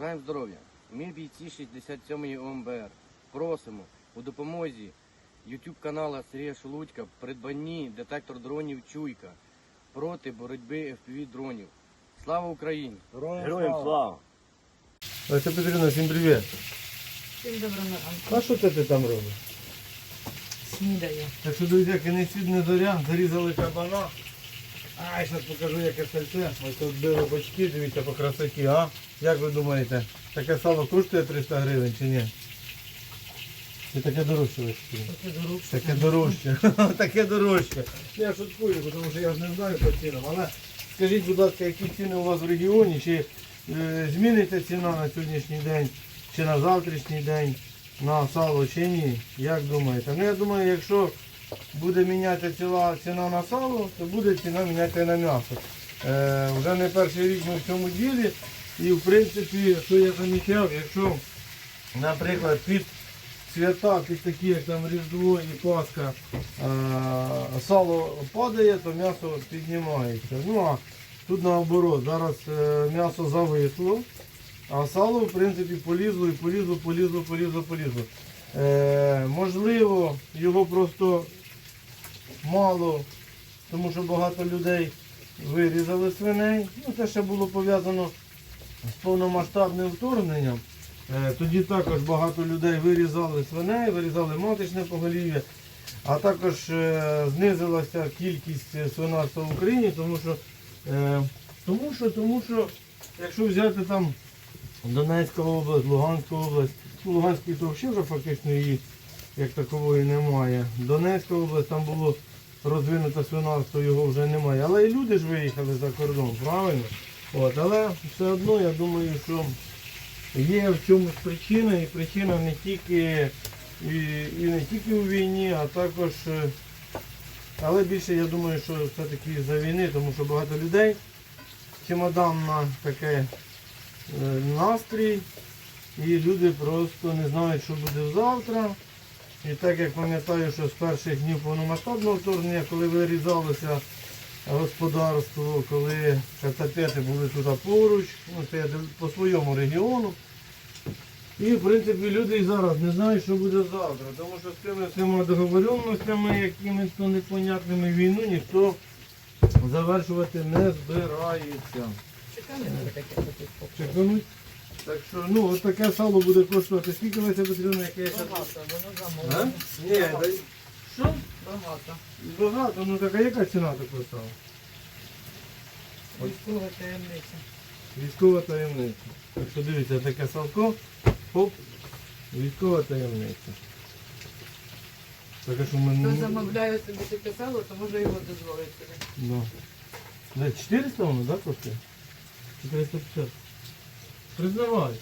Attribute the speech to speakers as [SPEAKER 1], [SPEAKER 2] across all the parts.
[SPEAKER 1] Бажаємо здоров'я. Ми бійці 67-ї ОМБР. Просимо у допомозі YouTube канала Сергія Шелудька придбанні детектор дронів Чуйка проти боротьби FPV дронів. Слава Україні!
[SPEAKER 2] Героям слава!
[SPEAKER 3] Леся Петрівна, всім привіт.
[SPEAKER 4] Всім доброго ранку.
[SPEAKER 3] А що це ти там робиш?
[SPEAKER 4] Снідаю.
[SPEAKER 3] Так що, друзі, не світ не зоря, зарізали кабана. А, зараз покажу, яке сальце. Ось тут били бочки, дивіться по красоті, а? Як ви думаєте, таке сало коштує 300 гривень чи ні? Чи таке дорожче
[SPEAKER 4] дорогше.
[SPEAKER 3] Таке дорожче. Таке дорожче. Я шуткую, тому що я ж не знаю по цінам. Але скажіть, будь ласка, які ціни у вас в регіоні? Чи е, зміниться ціна на сьогоднішній день, чи на завтрашній день на сало, чи ні? Як думаєте? Ну я думаю, якщо буде міняти ціла, ціна на сало, то буде ціна міняти на м'ясо. Е, вже не перший рік ми в цьому ділі. І в принципі, що я замічав, якщо, наприклад, під свята, під такі, як там Різдво і Пасха, е, сало падає, то м'ясо піднімається. Ну а тут наоборот, зараз е, м'ясо зависло, а сало в принципі полізло і полізло, полізло, полізло, полізло. Е, можливо, його просто мало, тому що багато людей вирізали свиней. Ну, це ще було пов'язано з повномасштабним вторгненням. Е, Тоді також багато людей вирізали свиней, вирізали маточне поголів'я, а також е, знизилася кількість свинарства в Україні, тому що, е, тому що, тому що якщо взяти там Донецька область, Луганська область, Луганській то взагалі вже фактично її як такової немає. Донецька область там було розвинуте свинарство, його вже немає. Але і люди ж виїхали за кордон, правильно? От, але все одно я думаю, що Є в чомусь причина, і причина не тільки і, і не тільки у війні, а також, е, але більше я думаю, що все-таки за війни, тому що багато людей чемодан на таке е, настрій, і люди просто не знають, що буде завтра. І так як пам'ятаю, що з перших днів повномасштабного вторгнення, коли вирізалося господарство, коли катапети були туди поруч, ну це я по своєму регіону. І в принципі люди і зараз не знають, що буде завтра, тому що з тими всіма договоренностями, якимись то непонятними війну ніхто завершувати не збирається.
[SPEAKER 4] Таке
[SPEAKER 3] Чекануть. Так що, ну, от таке сало буде коштувати. Скільки Леся Петрівна, яке я щас-
[SPEAKER 4] Багато, воно
[SPEAKER 3] А?
[SPEAKER 4] замовлено.
[SPEAKER 3] Ні, що?
[SPEAKER 4] Багато.
[SPEAKER 3] Багато, ну така яка ціна такого сала?
[SPEAKER 4] Військова таємниця.
[SPEAKER 3] Військова таємниця. Так що дивіться, таке салко, хоп, військова таємниця. Так а що ми
[SPEAKER 4] Хто
[SPEAKER 3] не...
[SPEAKER 4] замовляє собі таке сало, то може його дозволити.
[SPEAKER 3] Да. Да, 400 воно, да, коштує? 450. Признавай.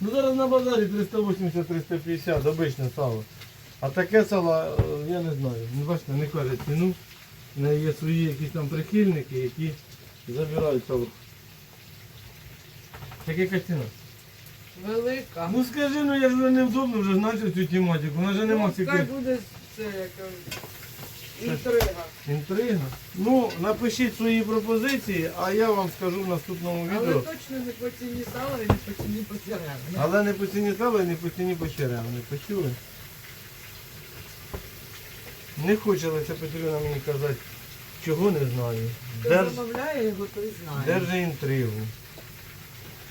[SPEAKER 3] Ну зараз на базарі 380-350, обичне сало. А таке сало, е, я не знаю, ну бачите, не кажуть ціну. В неї є свої якісь там прихильники, які забирають сало. Яка яка ціна?
[SPEAKER 4] Велика.
[SPEAKER 3] Ну скажи, ну я ж вже невдобно вже начав цю тематику, вона вже нема
[SPEAKER 4] Ну, Хай буде це як кажуть, інтрига.
[SPEAKER 3] Інтрига. Ну, напишіть свої пропозиції, а я вам скажу в наступному
[SPEAKER 4] Але
[SPEAKER 3] відео.
[SPEAKER 4] точно не по ціні сала і не по ціні поцаревини.
[SPEAKER 3] Але не по ціні сала і не по ціні почеревини. Почули? Не хоче Леся Петрівна мені казати, чого не знаю.
[SPEAKER 4] Хто
[SPEAKER 3] Держ,
[SPEAKER 4] замовляє його, той знає.
[SPEAKER 3] держи інтригу.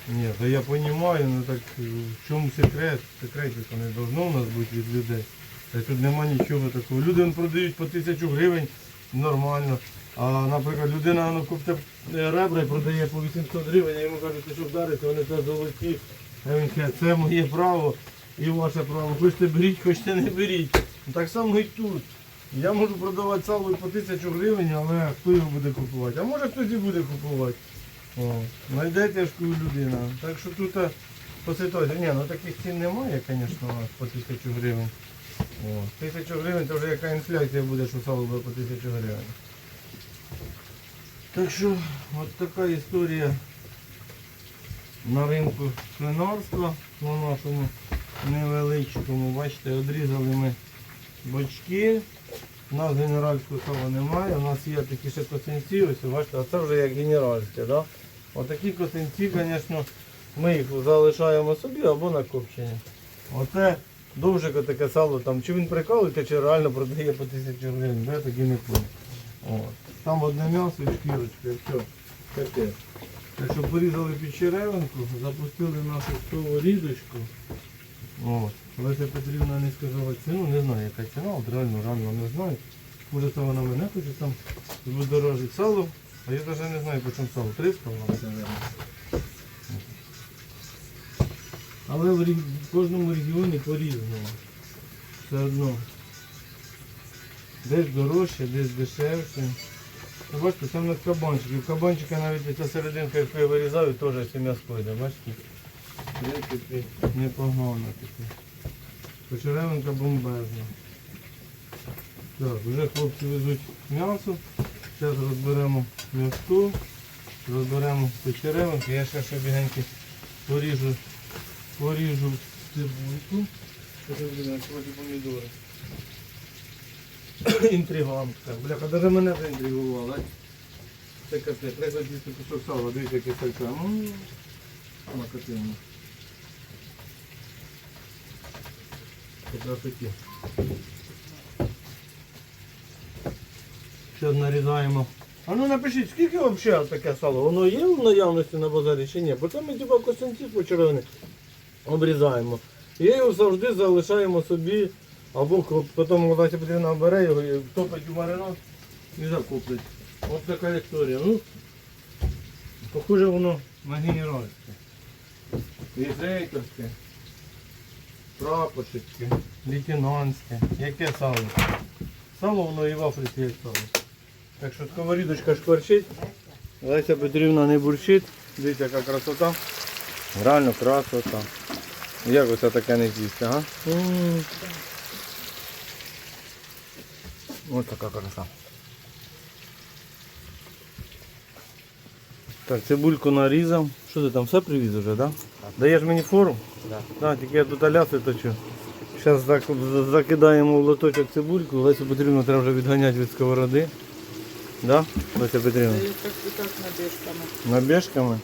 [SPEAKER 3] Ні, то я розумію, ну так е, в чому секрет? Секретів то не должно у нас бути від людей. Тут нема нічого такого. Люди продають по тисячу гривень нормально. А, наприклад, людина ну, купте е, ребра і продає по 800 гривень, а йому кажуть, ти що вдарити, вони це золоті. А він каже, це моє право і ваше право. Хочете беріть, хочете не беріть. Ну, Так само і тут. Я можу продавати сало по тисячу гривень, але хто його буде купувати? А може хтось і буде купувати. О, знайдете ж людина. Так що тут а, по ситуації. Ні, ну таких цін немає, звісно, по тисячу гривень. О, тисячу гривень це вже яка інфляція буде, що сало буде по тисячу гривень. Так що от така історія на ринку свинарства на нашому невеличкому. Бачите, одрізали ми бочки. У нас генеральського сала немає, у нас є такі ще косинці, ось бачите, а це вже як генеральське. Да? Отакі косинці, звісно, Ми їх залишаємо собі або на копчення. Оце довжик таке сало там. Чи він прикалується, чи реально продає по тисячі гривень, я тоді не. От. Там одне м'ясо і шкірочка, все. Таке. Так що порізали під черевинку, запустили нашу сковорідочку. От. Леся Петрівна не сказала ціну, не знаю яка ціна, от реально рано не знаю. Може це вона мене хоче там видорожить сало, а я навіть не знаю по чому сало. 300 вона це. Але в, кожному регіоні по-різному. Все одно. Десь дорожче, десь дешевше. Ну, бачите, це в нас кабанчики. В кабанчика навіть ця серединка, яку я вирізаю, теж все м'яско йде, бачите? Принципі, непогано таке. Почеревинка бомбезна. Так, вже хлопці везуть м'ясо. Зараз розберемо м'яско, розберемо почеревинку. Я ще бігеньки поріжу, поріжу цибульку. Буде помідори. Інтригантка. Бляха, навіть мене заінтригувала. Це капець. Треба дійсно кусок сала, дивіться, яке сальце. Макативно. По красоті. Ще нарізаємо. А ну напишіть, скільки взагалі таке сало? Воно є в наявності на базарі чи ні? Бо це ми типа косинці почервоні обрізаємо. І його завжди залишаємо собі, або потім Олеся Петрівна бере його і топить у маринад і закуплять. Ось така історія. Ну, похоже воно на генеральське. Єзейковське, прапорщицьке, лейтенантське. Яке сало? Сало воно і в Африці як сало. Так що сковорідочка шкварчить. Леся Петрівна не бурчить. Дивіться, яка красота. Реально красота. Як оце таке не з'їсти, га? М. Ось така краса. Так, цибульку нарізав. Що ти там все привіз вже, так? Да? Даєш мені фору?
[SPEAKER 1] Да.
[SPEAKER 3] Да, тільки я тут аляси точу. Зараз закидаємо в лоточок цибульку. Лесю Петрівну треба вже відганяти від сковороди. Да? Леся Петрівна?
[SPEAKER 4] Так так набіжками.
[SPEAKER 3] Набіжками.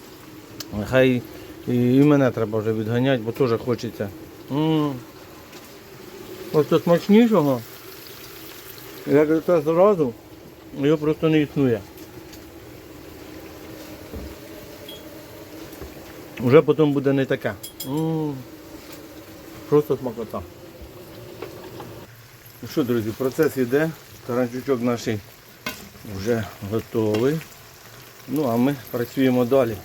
[SPEAKER 3] Хай і, і мене треба вже відганяти, бо теж хочеться. м Ось це смачнішого. Як це зразу, його просто не існує. Вже потім буде не таке. м Просто смакота. Ну що, друзі, процес йде. Таранчучок наш вже готовий. Ну, а ми працюємо далі.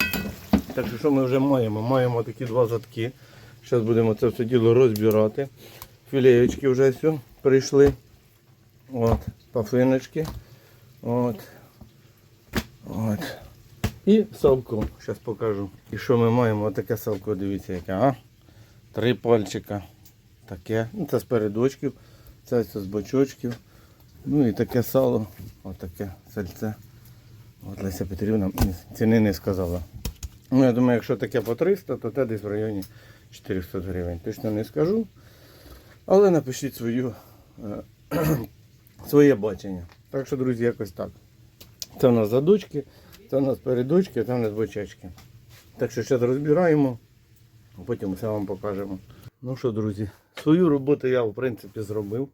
[SPEAKER 3] Так що що ми вже маємо? Маємо такі два задки. Зараз будемо це все діло розбирати. Філеєчки вже все прийшли. От, пафиночки. От. От. І салко. Зараз покажу. І що ми маємо? Отаке салко, дивіться, яке, а? Три пальчика. Таке. Ну, це з передочків, це все з бочочків. Ну і таке сало. Отаке сальце. От Леся Петрівна ціни не сказала. Ну, я думаю, якщо таке по 300, то те десь в районі 400 гривень. Точно не скажу. Але напишіть свою, е, своє бачення. Так що, друзі, якось так. Це в нас задочки, це в нас передочки, це в нас бочечки. Так що зараз розбираємо, а потім все вам покажемо. Ну що, друзі, свою роботу я в принципі зробив.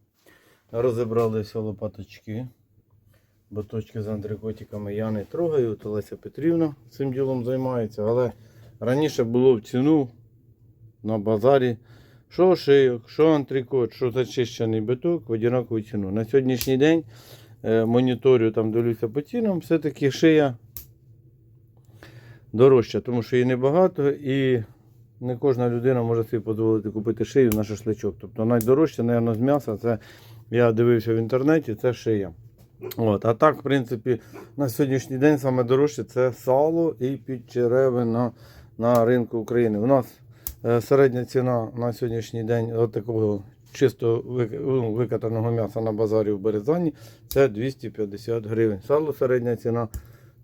[SPEAKER 3] Розібрали все лопаточки. Баточки з антрикотиками я не трогаю, то Леся Петрівна цим ділом займається. Але раніше було в ціну на базарі що шийок, що антрикот, що зачищений биток в однакову ціну. На сьогоднішній день е, моніторю, там дивлюся по цінам, все-таки шия дорожча, тому що її небагато і не кожна людина може собі дозволити купити шию на шашличок. Тобто найдорожче, мабуть, з м'яса, це я дивився в інтернеті, це шия. От, а так, в принципі, на сьогоднішній день саме дорожче це сало і підчеревина на ринку України. У нас е, середня ціна на сьогоднішній день от такого чисто ну, викатаного м'яса на базарі в Березані це 250 гривень. Сало середня ціна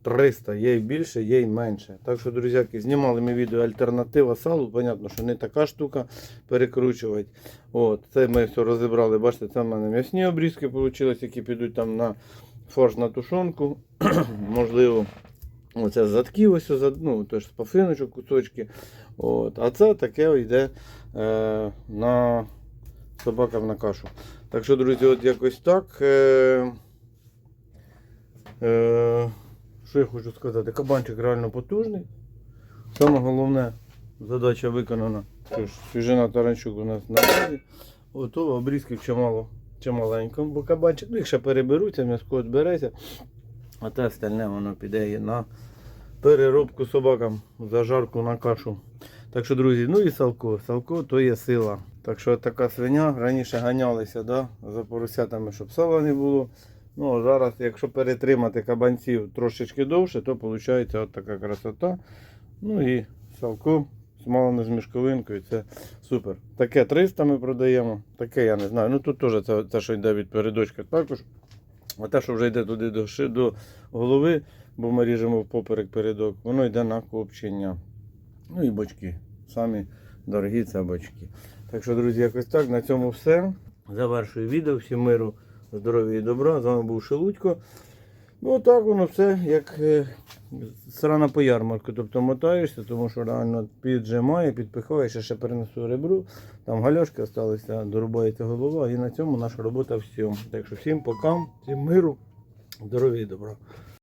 [SPEAKER 3] 300, є й більше, є й менше. Так що, друзяки, знімали ми відео альтернатива салу. Понятно, що не така штука перекручувати. От, це ми все розібрали. Бачите, це в мене м'ясні обрізки вийшли, які підуть там на фарш на тушонку. Можливо, Оце з задків, ось ну, тож пафиночок кусочки. От. А це таке йде е, на собакам на кашу. Так що, друзі, от якось так. Е, е, що я хочу сказати? Кабанчик реально потужний. Саме головне, задача виконана. Що ж, свіжина таранчук у нас на базі. Готово, обрізків чимало, чималенько, бо кабанчик, ну ще переберуться, м'яско збереться. А те остальне воно піде і на переробку собакам, зажарку на кашу. Так що, друзі, ну і салко. Салко то є сила. Так що така свиня, раніше ганялися да, за поросятами, щоб сала не було. Ну, а зараз, якщо перетримати кабанців трошечки довше, то виходить от така красота. Ну і салко смалено з мішковинкою, це супер. Таке 300 ми продаємо, таке я не знаю. Ну тут теж це, це що йде від передочка також. А те, що вже йде туди до, до голови, бо ми ріжемо в поперек передок, воно йде на копчення. Ну і бочки. Самі дорогі це бочки. Так що, друзі, якось так. На цьому все. Завершую відео. Всім миру, здоров'я і добра. З вами був Шелудько. Ну, так воно все, як е, срана по ярмарку. Тобто мотаєшся, тому що реально піджимає, підпихаєш, я ще перенесу ребру. Там гальошки залишилися, дорубається голова. І на цьому наша робота всім. Так що всім пока, всім миру, здоров'я і добра.